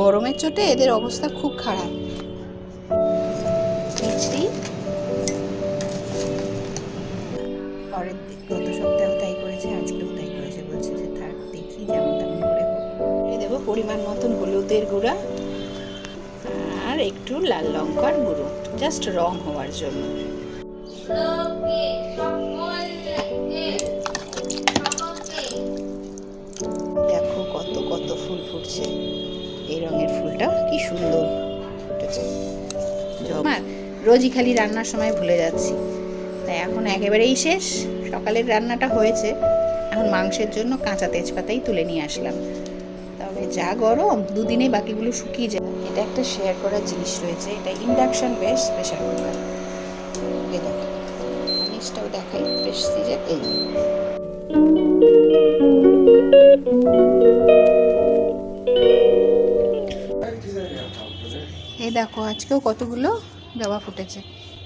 গরমের চোটে এদের অবস্থা খুব খারাপ। পরের গত সপ্তাহেও তাই করেছে, আজকেও তাই করেছে, বলছে যে থাক দেখি যেমন তেমন করে দেবো পরিমাণ মতন হলুদের গুঁড়া আর একটু লাল লঙ্কার গুঁড়ো জাস্ট রং হওয়ার জন্য। দেখো কত কত ফুল ফুটছে। এই রঙের ফুলটা কি সুন্দর ফুটেছে। জমা রোজই খালি রান্নার সময় ভুলে যাচ্ছি। তাই এখন একেবারেই শেষ। সকালের রান্নাটা হয়েছে। এখন মাংসের জন্য কাঁচা তেজপাতাই তুলে নিয়ে আসলাম। তবে যা গরম দুদিনে বাকিগুলো শুকিয়ে যায়। এটা একটা শেয়ার করার জিনিস রয়েছে। এটা ইন্ডাকশন বেশ প্রেশার কুকার জিনিসটাও দেখাই। প্রেস্টিজের এই। এই দেখো, আজকেও কতগুলো জবা ফুটেছে।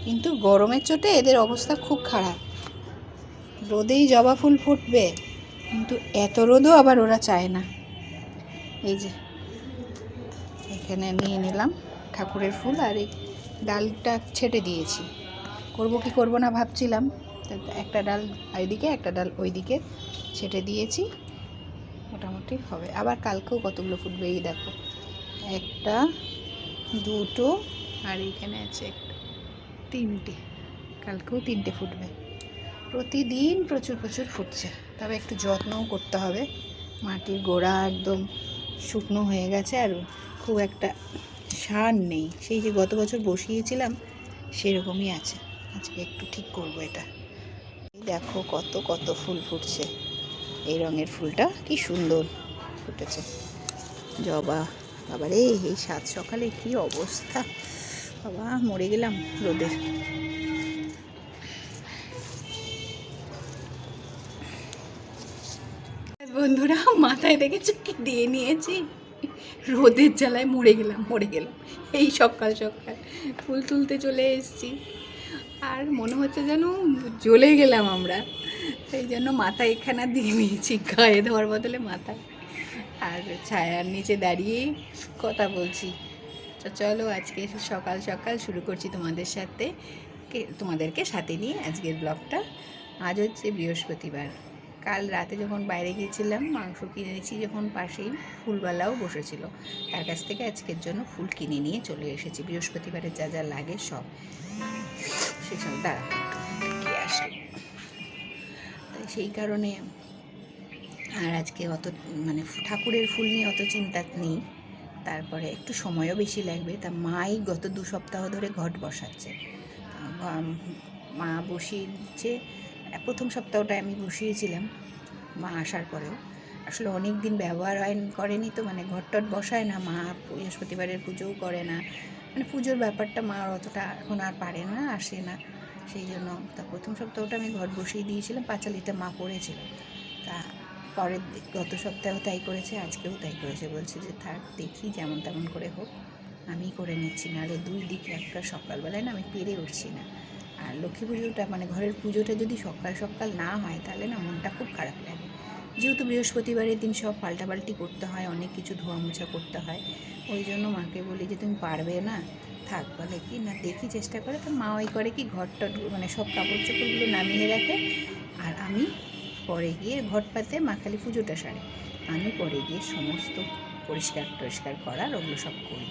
কিন্তু গরমের চোটে এদের অবস্থা খুব খারাপ। রোদেই জবা ফুল ফুটবে, কিন্তু এত রোদও আবার ওরা চায় না। এই যে, এখানে নিয়ে নিলাম ঠাকুরের ফুল আর এই ডালটা ছেটে দিয়েছি। করব কি করব না ভাবছিলাম একটা ডাল এইদিকে একটা ডাল ওইদিকে ছেটে দিয়েছি, মোটামুটি হবে। আবার কালকেও কতগুলো ফুটবে এই দেখো। একটা দুটো আর এইখানে আছে একটা তিনটে। কালকেও তিনটে ফুটবে। প্রতিদিন প্রচুর প্রচুর ফুটছে। তবে একটু যত্নও করতে হবে। মাটির গোড়া একদম শুকনো হয়ে গেছে আর খুব একটা সার নেই। সেই যে গত বছর বসিয়েছিলাম, সেরকমই আছে। আজকে একটু ঠিক করব এটা। দেখো কত কত ফুল ফুটছে। এই রঙের ফুলটা কি সুন্দর ফুটেছে। জবা। বাবারে, এই সাত সকালে কি অবস্থা? বাবা, মরে গেলাম রোদের বন্ধুরা, মাথায় দেখেছ কি দিয়ে নিয়েছি? রোদের জ্বালায় মরে গেলাম মরে গেলাম। এই সকাল সকাল ফুল তুলতে চলে এসেছি। আর মনে হচ্ছে যেন জ্বলে গেলাম আমরা। সেই জন্য মাথায় এখানা দিয়ে নিয়েছি, গায়ে দেওয়ার বদলে মাথায়। আর ছায়ার নিচে দাঁড়িয়ে কথা বলছি। তো চলো আজকে সকাল সকাল শুরু করছি তোমাদের সাথে তোমাদেরকে সাথে নিয়ে আজকের ব্লগটা। আজ হচ্ছে বৃহস্পতিবার। কাল রাতে যখন বাইরে গিয়েছিলাম, মাংস কিনেছি যখন পাশেই ফুলওয়ালাও বসেছিল। তার কাছ থেকে আজকের জন্য ফুল কিনে নিয়ে চলে এসেছি। বৃহস্পতিবারে যা যা লাগে সব। সেসব দাঁড়া তাই সেই কারণে আর আজকে অত মানে ঠাকুরের ফুল নিয়ে অত চিন্তা নেই। তারপরে একটু সময়ও বেশি লাগবে। তা মাই গত দু সপ্তাহ ধরে ঘট বসাচ্ছে। মা বসিয়েছে। প্রথম সপ্তাহটায় আমি বসিয়েছিলাম। মা আসার পরেও। আসলে অনেক দিন ব্যবহার হয়, করেনি তো মানে ঘট টট বসায় না। মা বৃহস্পতিবারের পুজোও করে না। মানে পুজোর ব্যাপারটা মা অতটা এখন আর পারে না, আসে না। সেই জন্য তা প্রথম সপ্তাহটা আমি ঘট বসিয়ে দিয়েছিলাম। পাঁচালিতে মা পড়েছিল তা পরের গত সপ্তাহেও তাই করেছে, আজকেও তাই করেছে, বলছে যে থাক, দেখি যেমন তেমন করে হোক। আমি করে নিচ্ছি, নাহলে দুই দিকে একটা সকালবেলায় না আমি পেরে উঠছি না। আর লক্ষ্মী পুজোটা মানে ঘরের পুজোটা যদি সকাল সকাল না হয়, তাহলে না মনটা খুব খারাপ লাগে। যেহেতু বৃহস্পতিবারের দিন সব পাল্টাপাল্টি করতে হয়, অনেক কিছু ধোয়া মোছা করতে হয়, ওই জন্য মাকে বলি যে তুমি পারবে না, থাক, বলে কি, না দেখি চেষ্টা করে, তো মা ওই করে কি ঘর টট মানে সব কাপড় চোপড়গুলো নামিয়ে রাখে, আর আমি পরে গিয়ে ঘট পাতে মা খালি পুজোটা সারে। আমি পরে গিয়ে সমস্ত পরিষ্কার টরিষ্কার করার ওগুলো সব করি।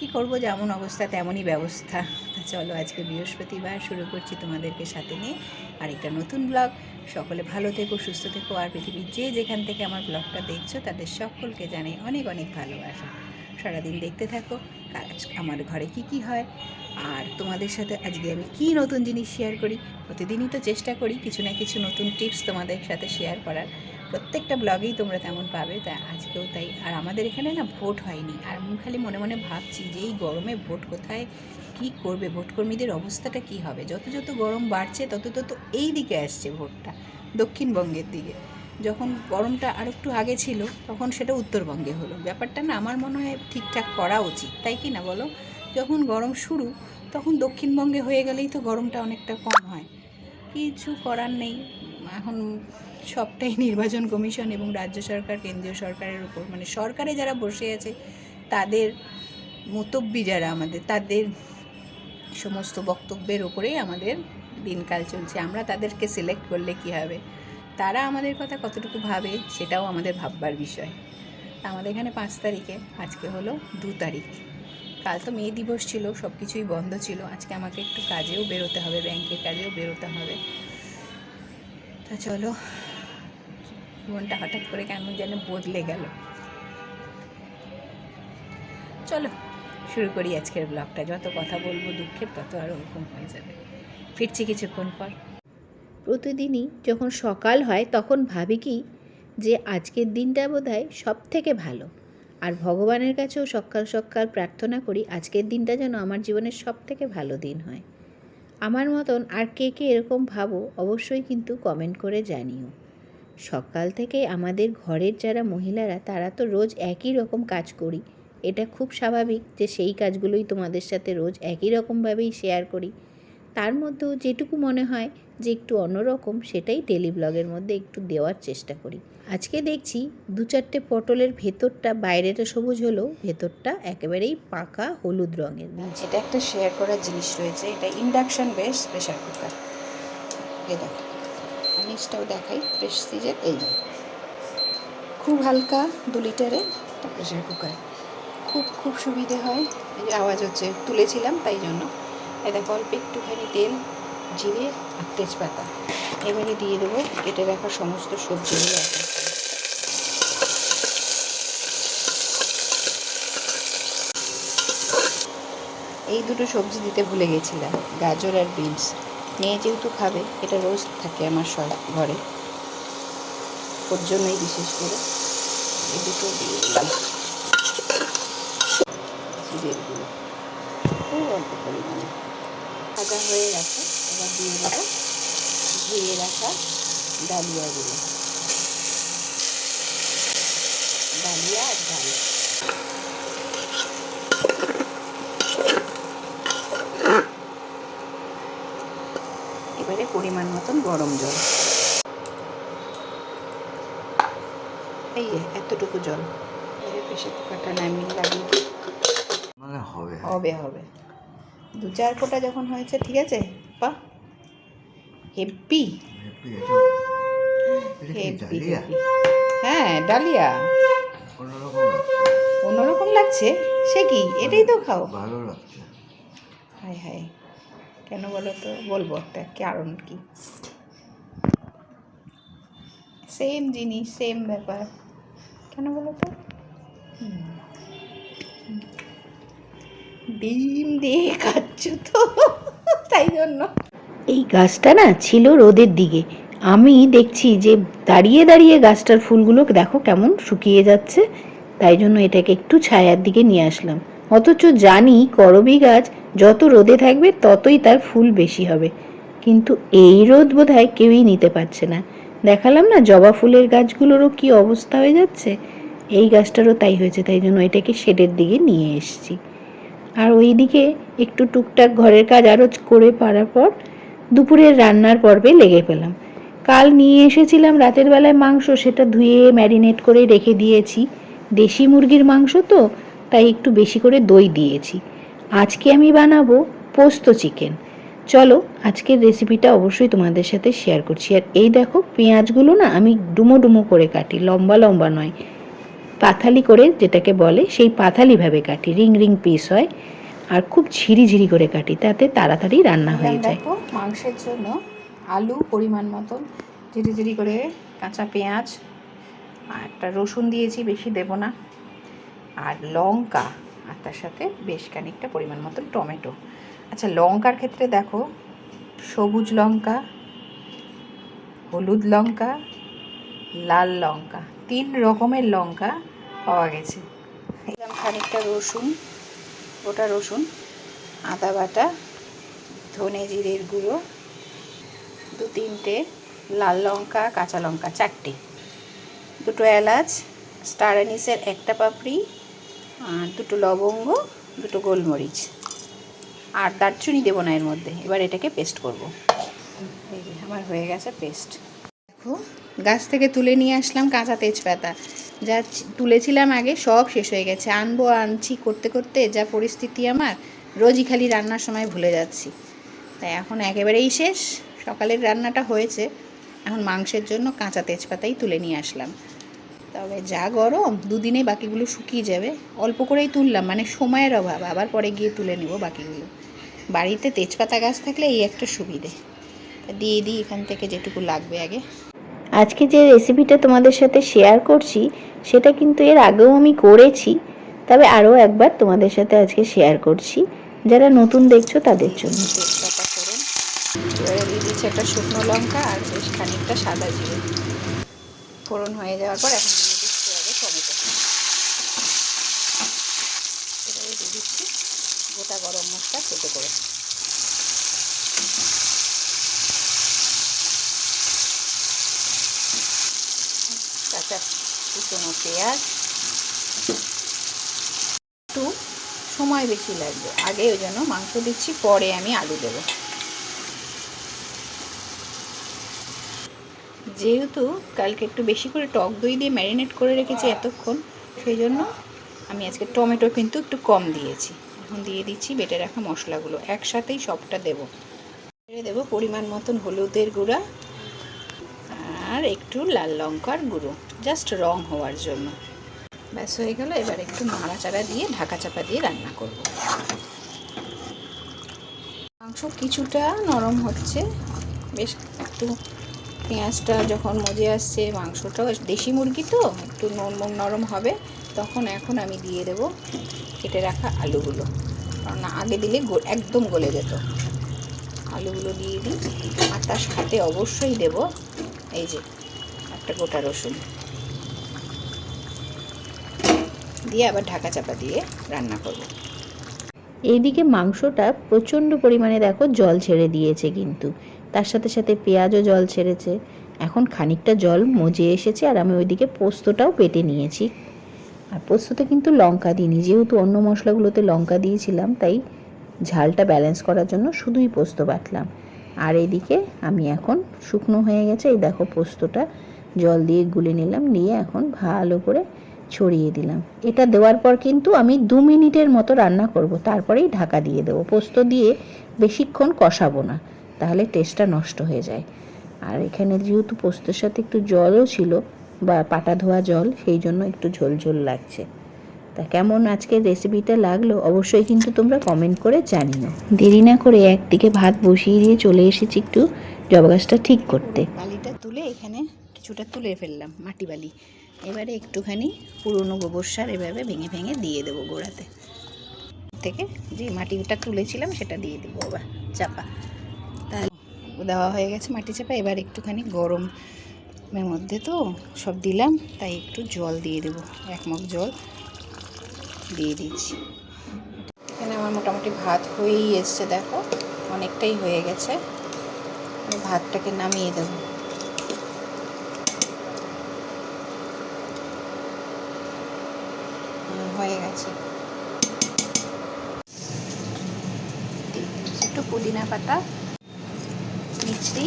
কি করব? যেমন অবস্থা, তেমনই ব্যবস্থা। তা চলো আজকে বৃহস্পতিবার, শুরু করছি তোমাদেরকে সাথে নিয়ে আরেকটা নতুন ব্লগ। সকলে ভালো থেকো, সুস্থ থেকো, আর পৃথিবীর যে যেখান থেকে আমার ব্লগটা দেখছ, তাদের সকলকে জানাই অনেক অনেক ভালোবাসা। সারাদিন দেখতে থাকো কাজ আমার ঘরে কি কি হয়। আর তোমাদের সাথে আজকে আমি কি নতুন জিনিস শেয়ার করি, প্রতিদিনই তো চেষ্টা করি কিছু না কিছু নতুন টিপস তোমাদের সাথে শেয়ার করার। প্রত্যেকটা ব্লগেই তোমরা তেমন পাবে, তা আজকেও তাই। আর আমাদের এখানে না ভোট হয়নি, আর আমি খালি মনে মনে ভাবছি যে এই গরমে ভোট কোথায়, কি করবে? ভোটকর্মীদের অবস্থাটা কি হবে? যত যত গরম বাড়ছে, তত তত এই দিকে আসছে ভোটটা দক্ষিণবঙ্গের দিকে। যখন গরমটা আর একটু আগে ছিল, তখন সেটা উত্তরবঙ্গে হলো। ব্যাপারটা না আমার মনে হয় ঠিকঠাক করা উচিত। তাই কি না বলো? যখন গরম শুরু, তখন দক্ষিণবঙ্গে হয়ে গেলেই তো গরমটা অনেকটা কম হয়। কিছু করার নেই। এখন সবটাই নির্বাচন কমিশন এবং রাজ্য সরকার, কেন্দ্রীয় সরকারের উপর। মানে সরকারে যারা বসে আছে, তাদের মুতব্বি যারা আমাদের, তাদের সমস্ত বক্তব্যের ওপরেই আমাদের দিনকাল চলছে। আমরা তাদেরকে সিলেক্ট করলে কী হবে? তারা আমাদের কথা কতটুকু ভাবে সেটাও আমাদের ভাববার বিষয়। তা আমাদের এখানে পাঁচ তারিখে, আজকে হলো দু তারিখ। কাল তো মে দিবস ছিল সব কিছুই বন্ধ ছিল। আজকে আমাকে একটু কাজেও বেরোতে হবে, ব্যাংকের কাজেও বেরোতে হবে। তা চলো, জীবনটা হঠাৎ করে কেমন যেন বদলে গেল। চলো, শুরু করি আজকের ব্লগটা। যত কথা বলব দুঃখের তত আরও ওরকম হয়ে যাবে। ফিরছি কিছুক্ষণ পর। প্রতিদিনই যখন সকাল হয় তখন ভাবি কি যে আজকের দিনটা বোধ হয় সব থেকে ভালো। আর ভগবানের কাছেও সকাল সকাল প্রার্থনা করি আজকের দিনটা যেন আমার জীবনের সব থেকে ভালো দিন হয়। আমার মতন আর কে কে এরকম ভাবো অবশ্যই কিন্তু কমেন্ট করে জানিও। সকাল থেকে আমাদের ঘরের যারা মহিলারা তারা তো রোজ একই রকম কাজ করি। এটা খুব স্বাভাবিক যে সেই কাজগুলোই তোমাদের সাথে রোজ একই রকমভাবেই শেয়ার করি। তার মধ্যেও যেটুকু মনে হয় যে একটু অন্যরকম, সেটাই ডেলি ব্লগের মধ্যে একটু দেওয়ার চেষ্টা করি। আজকে দেখছি দু চারটে পটলের ভেতরটা, বাইরেটা সবুজ হলেও ভেতরটা একেবারেই পাকা হলুদ রঙের। এটা একটা শেয়ার করার জিনিস রয়েছে, এটা ইন্ডাকশন বেস প্রেশার কুকার নিচটাও দেখাই প্রেস্টিজের এই যে। খুব হালকা দু একটা প্রেশার কুকার খুব খুব সুবিধে হয় আওয়াজ হচ্ছে, তুলেছিলাম তাই জন্য। এই দেখো অল্প একটুখানি তেল, জিরে আর তেজপাতা। এবারে দিয়ে দেবো, কেটে রাখা সমস্ত সবজিগুলো এই দুটো সবজি দিতে ভুলে গেছিলাম, গাজর আর বিনস। মেয়ে যেহেতু খাবে, এটা রোজ থাকে আমার ঘরে। ওর জন্যই বিশেষ করে এই দুটো দিয়ে দিলাম। খুব অল্প পরিমাণে। ভাজা হয়ে গেছে এবার দিয়ে দেবো ধুয়ে রাখা ডালিয়াগুলো। ডালিয়া আর ডাল। এবারে পরিমাণ মতন গরম জল। এই এতটুকু জল। এবারে প্রেশার কুকারটা নামিয়ে লাগিয়ে মানে হবে হবে হবে। দু চার ফোঁটা যখন হয়েছে ঠিক আছে? পা হেব্বি। হ্যাঁ ডালিয়া। অন্যরকম লাগছে। সে কি? এটাই তো খাও। ভালো লাগছে। হাই হাই কেন বলো তো? বলব একটা কারণ কি? সেম জিনিস সেম ব্যাপার। কেন বলো তো? হুম। ডিম দিয়ে খাচ্ছ তো, তাই জন্য। এই গাছটা না ছিল রোদের দিকে। আমি দেখছি যে দাঁড়িয়ে দাঁড়িয়ে গাছটার ফুলগুলো দেখো কেমন শুকিয়ে যাচ্ছে। তাই জন্য এটাকে একটু ছায়ার দিকে নিয়ে আসলাম। অথচ জানি করবি গাছ যত রোদে থাকবে ততই তার ফুল বেশি হবে। কিন্তু এই রোদ বোধহয় কেউই নিতে পারছে না। দেখালাম না জবা ফুলের গাছগুলোরও কি অবস্থা হয়ে যাচ্ছে? এই গাছটারও তাই হয়েছে, তাই জন্য এটাকে শেডের দিকে নিয়ে এসেছি। আর ওইদিকে একটু টুকটাক ঘরের কাজ আরও করে পারার পর দুপুরের রান্নার পর্বে লেগে পেলাম। কাল নিয়ে এসেছিলাম রাতের বেলায় মাংস, সেটা ধুয়ে ম্যারিনেট করে রেখে দিয়েছি। দেশি মুরগির মাংস তো, তাই একটু বেশি করে দই দিয়েছি। আজকে আমি বানাবো পোস্ত চিকেন। চলো, আজকের রেসিপিটা অবশ্যই তোমাদের সাথে শেয়ার করছি। আর এই দেখো, পেঁয়াজগুলো না আমি ডুমো ডুমো করে কাটি, লম্বা লম্বা নয়। পাথালি করে যেটাকে বলে সেই পাথালিভাবে কাটি। রিং রিং পিস হয় আর খুব ঝিরি ঝিরি করে কাটি। তাতে তাড়াতাড়ি রান্না হয়ে যায়। মাংসের জন্য আলু পরিমাণ মতন ঝিরি ঝিরি করে কাঁচা পেঁয়াজ আর একটা রসুন দিয়েছি, বেশি দেব না। আর লঙ্কা আর তার সাথে বেশ খানিকটা পরিমাণ মতন টমেটো। আচ্ছা লঙ্কার ক্ষেত্রে দেখো সবুজ লঙ্কা, হলুদ লঙ্কা, লাল লঙ্কা, তিন রকমের লঙ্কা পাওয়া গেছে। খানিকটা রসুন, গোটা রসুন, আদা বাটা, ধনে জিরের গুঁড়ো, দু তিনটে লাল লঙ্কা, কাঁচা লঙ্কা, চারটে। দুটো এলাচ, স্টার অ্যানিসের একটা পাপড়ি, আর দুটো লবঙ্গ, দুটো গোলমরিচ। আর দারচুনি দেবো না এর মধ্যে, এবার এটাকে পেস্ট করব। আমার হয়ে গেছে পেস্ট দেখো, গাছ থেকে তুলে নিয়ে আসলাম কাঁচা তেজপাতা। যা তুলেছিলাম আগে, সব শেষ হয়ে গেছে। আনব, আনছি, করতে করতে যা পরিস্থিতি আমার, রোজই খালি রান্নার সময় ভুলে যাচ্ছি। তাই এখন একেবারেই শেষ, সকালের রান্নাটা হয়েছে। এখন মাংসের জন্য কাঁচা তেজপাতাই তুলে নিয়ে আসলাম। তবে যা গরম, দুদিনে বাকিগুলো শুকিয়ে যাবে। অল্প করেই তুললাম মানে সময়ের অভাব, আবার পরে গিয়ে তুলে নেব বাকিগুলো। বাড়িতে তেজপাতা গাছ থাকলে এই একটা সুবিধে। দিয়ে দিই এখান থেকে যেটুকু লাগবে আগে। আজকে যে রেসিপিটা তোমাদের সাথে শেয়ার করছি, সেটা কিন্তু এর আগেও আমি করেছি। তবে আরও একবার তোমাদের সাথে আজকে শেয়ার করছি। যারা নতুন দেখছ তাদের জন্য। এবারে দিয়ে দিচ্ছি একটা শুকনো লঙ্কা আর বেশ খানিকটা সাদা জিরে। ফোড়ন হয়ে যাওয়ার পর এখন দিয়ে দিচ্ছি আগে টমেটো। এবারে দিয়ে দিচ্ছি গোটা গরম মশলা থেতো করে কাঁচা কুচনো পেঁয়াজ একটু সময় বেশি লাগবে। আগে ওই জন্য মাংস দিচ্ছি, পরে আমি আলু দেবো। যেহেতু কালকে একটু বেশি করে টক দই দিয়ে ম্যারিনেট করে রেখেছি এতক্ষণ, সেই জন্য আমি আজকে টমেটো কিন্তু একটু কম দিয়েছি। এখন দিয়ে দিচ্ছি বেটে রাখা মশলাগুলো। একসাথেই সবটা দেবো। দেবো পরিমাণ মতন হলুদের গুঁড়া আর একটু লাল লঙ্কার গুঁড়ো। জাস্ট রং হওয়ার জন্য। ব্যাস, হয়ে গেল। এবার একটু নাড়াচাড়া দিয়ে ঢাকা চাপা দিয়ে রান্না করব। মাংস কিছুটা নরম হচ্ছে। বেশ একটু পেঁয়াজটা যখন মজে আসছে, মাংসটাও দেশি মুরগি তো, একটু নরম নরম হবে, তখন এখন আমি দিয়ে দেব কেটে রাখা আলুগুলো। কারণ আগে দিলে একদম গলে যেত। আলুগুলো দিয়ে দিই। আর তার সাথে অবশ্যই দেব। এই যে, একটা গোটা রসুন। দিয়ে আবার ঢাকা চাপা দিয়ে রান্না করব। এইদিকে মাংসটা প্রচণ্ড পরিমাণে দেখো জল ছেড়ে দিয়েছে কিন্তু। তার সাথে সাথে পেঁয়াজও জল ছেড়েছে। এখন খানিকটা জল মজে এসেছে আর আমি ওইদিকে পোস্তটাও পেটে নিয়েছি। আর পোস্ততে কিন্তু লঙ্কা দিইনি। যেহেতু অন্য মশলাগুলোতে লঙ্কা দিয়েছিলাম, তাই ঝালটা ব্যালেন্স করার জন্য শুধুই পোস্ত বাটলাম। আর এদিকে আমি এখন শুকনো হয়ে গেছে। এই দেখো পোস্তটা জল দিয়ে গুলে নিলাম। নিয়ে এখন ভালো করে ছড়িয়ে দিলাম। এটা দেওয়ার পর কিন্তু আমি দু মিনিটের মতো রান্না করব। তারপরেই ঢাকা দিয়ে দেবো। পোস্ত দিয়ে বেশিক্ষণ কষাবো না। তাহলে টেস্টটা নষ্ট হয়ে যায়। আর এখানে যেহেতু পোস্তের সাথে একটু জলও ছিল বা পাটা ধোয়া জল, সেই জন্য একটু ঝোল ঝোল লাগছে। তা কেমন আজকের রেসিপিটা লাগল অবশ্যই কিন্তু তোমরা কমেন্ট করে জানিও। দেরি না করে একদিকে ভাত বসিয়ে দিয়ে চলে এসেছি একটু জবা গাছটা ঠিক করতে। বালিটা তুলে এখানে কিছুটা তুলে ফেললাম, মাটি বালি। এবারে একটুখানি পুরনো গোবর সার এভাবে ভেঙে ভেঙে দিয়ে দেবো গোড়াতে। থেকে যে মাটিটা তুলেছিলাম সেটা দিয়ে দেবো আবার, চাপা। তাহলে দেওয়া হয়ে গেছে মাটি চাপা, এবার একটুখানি গরমের মধ্যে তো সব দিলাম, তাই একটু জল দিয়ে দেবো, এক মগ জল দিয়ে দিচ্ছি। এখানে আমার মোটামুটি ভাত হয়েই এসছে, দেখো, অনেকটাই হয়ে গেছে। ভাতটাকে নামিয়ে দেবো হুম, হয়ে গেছে একটু পুদিনা পাতা মিছরি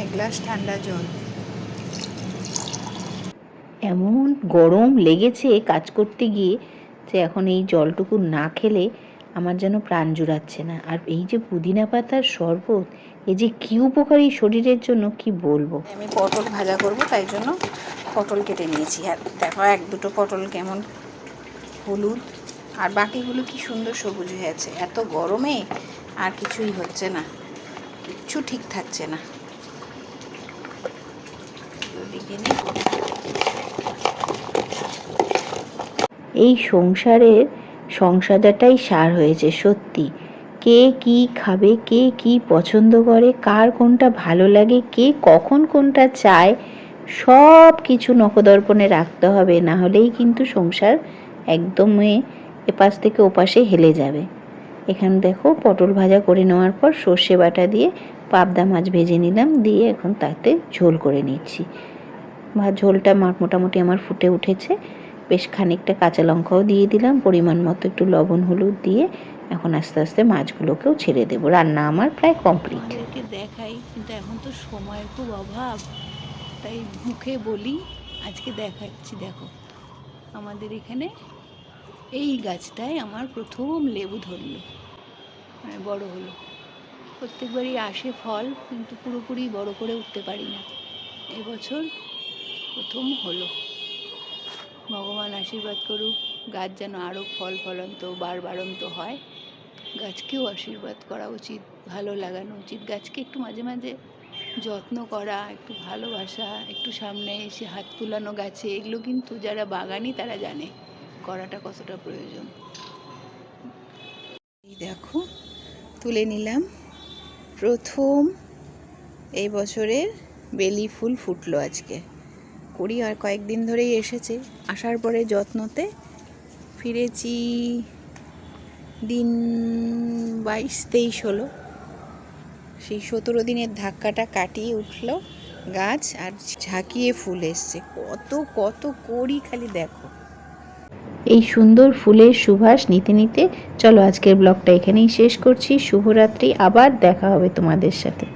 এক গ্লাস ঠান্ডা জল। এমন গরম লেগেছে কাজ করতে গিয়ে যে এখন এই জলটুকু না খেলে আমার যেন প্রাণ জুড়াচ্ছে না। আর এই যে পুদিনা পাতার শরবত এই যে কি উপকারী শরীরের জন্য কি বলব? আমি পটল ভাজা করব তাই জন্য পটল কেটে নিয়েছি। আর দেখো এক দুটো পটল কেমন হলুদ। আর বাকিগুলো কি সুন্দর সবুজ হয়েছে। এত গরমে আর কিছুই হচ্ছে না। কিচ্ছু ঠিক থাকছে না। এই সংসারের সংসারটাই সার হয়েছে, সত্যি। কে কি খাবে, কে কি পছন্দ করে, কার কোনটা ভালো লাগে, কে কখন কোনটা চায় সব কিছু নখদর্পণে রাখতে হবে। না হলেই কিন্তু সংসার একদমই এপাশ থেকে ওপাশে হেলে যাবে। এখানে দেখো পটল ভাজা করে নেওয়ার পর সর্ষে বাটা দিয়ে পাবদা মাছ ভেজে নিলাম, দিয়ে এখন তাতে ঝোল করে নিচ্ছি। বা ঝোলটা মোটামুটি আমার ফুটে উঠেছে। বেশ খানিকটা কাঁচা লঙ্কাও দিয়ে দিলাম, পরিমাণ মতো একটু লবণ, হলুদ দিয়ে এখন আস্তে আস্তে মাছগুলোকেও ছেড়ে দেবো। রান্না আমার প্রায় কমপ্লিট। দেখাই, কিন্তু এখন তো সময়ের খুব অভাব, তাই মুখে বলি, আজকে দেখাচ্ছি, দেখো। আমাদের এখানে এই গাছটায় আমার প্রথম লেবু ধরলো। মানে বড় হলো। প্রত্যেকবারই আসে ফল, কিন্তু পুরোপুরি বড় করে উঠতে পারি না। এবছর প্রথম হলো। ভগবান আশীর্বাদ করুক, গাছ যেন আরও ফল ফলন্ত, বার বাড়ন্ত হয়। গাছকেও আশীর্বাদ করা উচিত, ভালো লাগানো উচিত। গাছকে একটু মাঝে মাঝে যত্ন করা, একটু ভালোবাসা, একটু সামনে এসে হাত তুলানো গাছে, এগুলো কিন্তু যারা বাগানি তারা জানে। করাটা কতটা প্রয়োজন? এই দেখো, তুলে নিলাম। প্রথম এই বছরের বেলি ফুল ফুটলো আজকে। করি আর কয়েকদিন ধরেই এসেছে। আসার পরে যত্নতে ফিরেছি দিন বাইশ, তেইশ হলো। সেই সতেরো দিনের ধাক্কাটা কাটিয়ে উঠল গাছ আর ঝাঁকিয়ে ফুল এসছে। কত কত করি খালি দেখো। এই সুন্দর ফুলের সুভাষ নিতে নিতে। চলো আজকের ব্লগটা এখানেই শেষ করছি। শুভরাত্রি, আবার দেখা হবে তোমাদের সাথে।